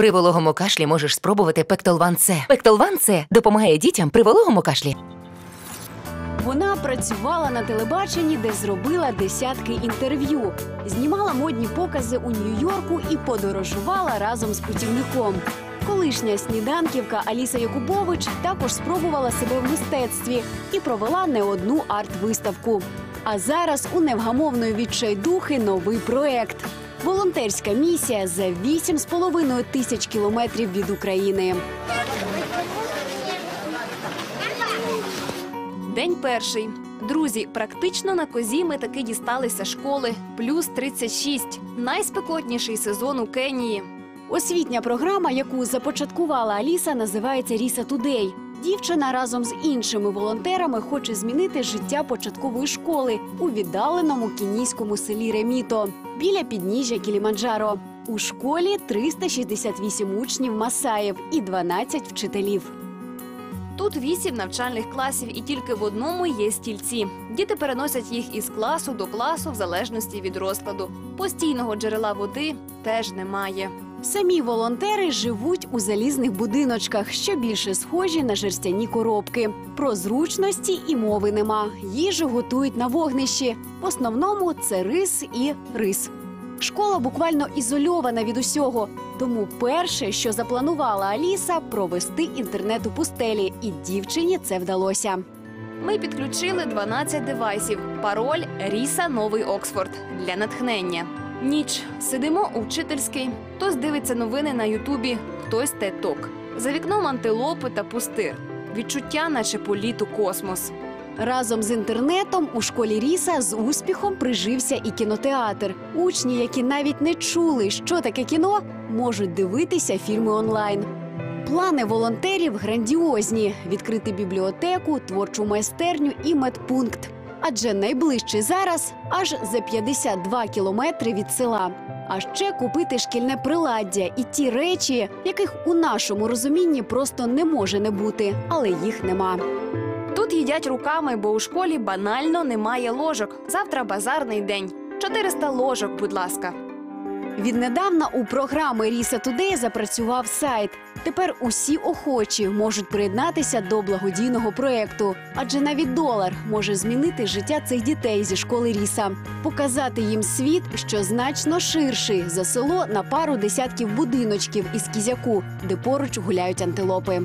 При вологому кашлі можеш спробувати Пектолван С. Пектолван С допомагає дітям при вологому кашлі. Вона працювала на телебаченні, де зробила десятки інтерв'ю, знімала модні покази у Нью-Йорку і подорожувала разом з путівником. Колишня сніданківка Аліса Якубович також спробувала себе в мистецтві і провела не одну арт-виставку. А зараз у невгамовної відчайдухи новий проект. Волонтерська місія за 8,5 тисяч кілометрів від України. День перший. Друзі, практично на козі ми таки дісталися школи. Плюс 36. Найспекотніший сезон у Кенії. Освітня програма, яку започаткувала Аліса, називається Ріса Тудей. Дівчина разом з іншими волонтерами хоче змінити життя початкової школи у віддаленому кенійському селі Реміто біля підніжжя Кіліманджаро. У школі 368 учнів Масаїв і 12 вчителів. Тут вісім навчальних класів, і тільки в одному є стільці. Діти переносять їх із класу до класу в залежності від розкладу. Постійного джерела води теж немає. Самі волонтери живуть у залізних будиночках, що більше схожі на жерстяні коробки. Про зручності і мови нема. Їжу готують на вогнищі. В основному це рис і рис. Школа буквально ізольована від усього. Тому перше, що запланувала Аліса, провести інтернет у пустелі, і дівчині це вдалося. Ми підключили 12 девайсів. Пароль Ріса Новий Оксфорд для натхнення. Ніч сидимо у вчительській. Хтось дивиться новини на Ютубі, хтось теток. За вікном антилопи та пустир. Відчуття, наче політ у космос. Разом з інтернетом у школі Ріса з успіхом прижився і кінотеатр. Учні, які навіть не чули, що таке кіно, можуть дивитися фільми онлайн. Плани волонтерів грандіозні: відкрити бібліотеку, творчу майстерню і медпункт. Адже найближчий зараз аж за 52 кілометри від села. А ще купити шкільне приладдя і ті речі, яких у нашому розумінні просто не може не бути, але їх нема. Тут їдять руками, бо у школі банально немає ложок. Завтра базарний день. 400 ложок, будь ласка. Віднедавна у програми Ріса Тудей запрацював сайт. Тепер усі охочі можуть приєднатися до благодійного проекту, адже навіть долар може змінити життя цих дітей зі школи Ріса, показати їм світ, що значно ширший за село на пару десятків будиночків із кізяку, де поруч гуляють антилопи.